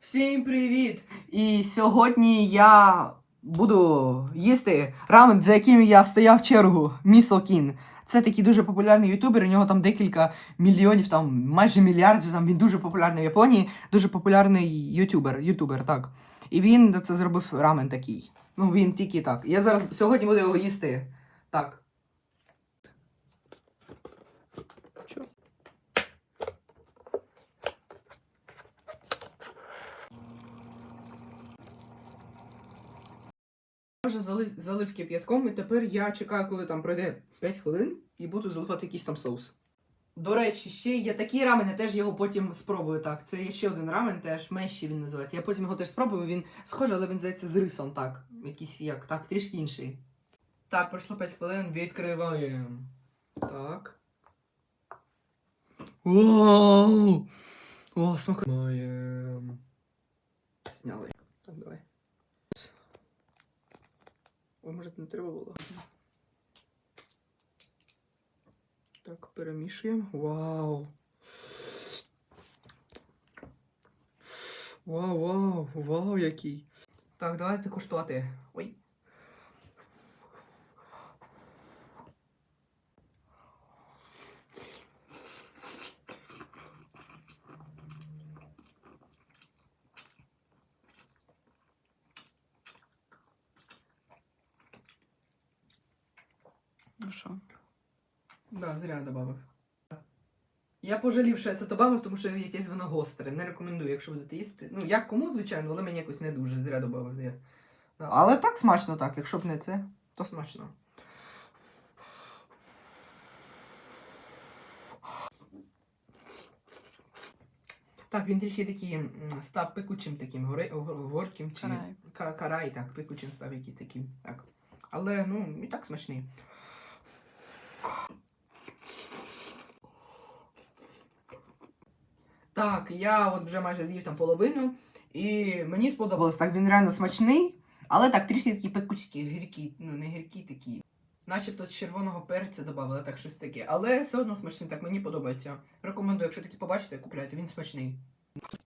Всім привіт! І сьогодні я буду їсти рамен, за яким я стояв чергу. Місокін. Це такий дуже популярний ютубер, у нього там декілька мільйонів, там майже мільярд, там він дуже популярний в Японії, дуже популярний ютубер, ютубер, так. І він це зробив рамен такий. Ну, він тільки так. Я зараз сьогодні буду його їсти. Так. Вже залив, залив кип'ятком, і тепер я чекаю, коли там пройде 5 хвилин і буду заливати якийсь там соус. До речі, ще є такі рамени, теж його потім спробую. Так, це є ще один рамен, теж меші він називається. Я потім його теж спробую. Він схожий, але він здається з рисом, так. Якийсь як, так, трішки інший. Так, пройшло 5 хвилин, відкриваємо. Так. Вау! О, смакує. Маємо. Сняли. Так, давай. Ой, може не треба було. Так, перемішуємо. Вау. Вау, вау, вау, який. Так, давайте куштувати. Ой. Ну що? Да, зря добавив. Я пожалів, що я це добавив, тому що якесь воно гостре. Не рекомендую, якщо будете їсти. Ну, як кому, звичайно, але мені якось не дуже зря добавив. Я. Але так смачно так, якщо б не це, то смачно. Так, він трішки такий став пекучим таким, горе, го- горьким чи Карай. Карай, так, пекучим став якийсь такий. Так. Але ну, і так смачний. Так, я от вже майже з'їв там половину, і мені сподобалось. Так, він реально смачний, але так, трішки такий пекучий, гіркий, ну не гіркий такий. Начебто з червоного перця додали, так щось таке. Але все одно смачний, так мені подобається. Рекомендую, якщо такі побачите, купляйте, він смачний.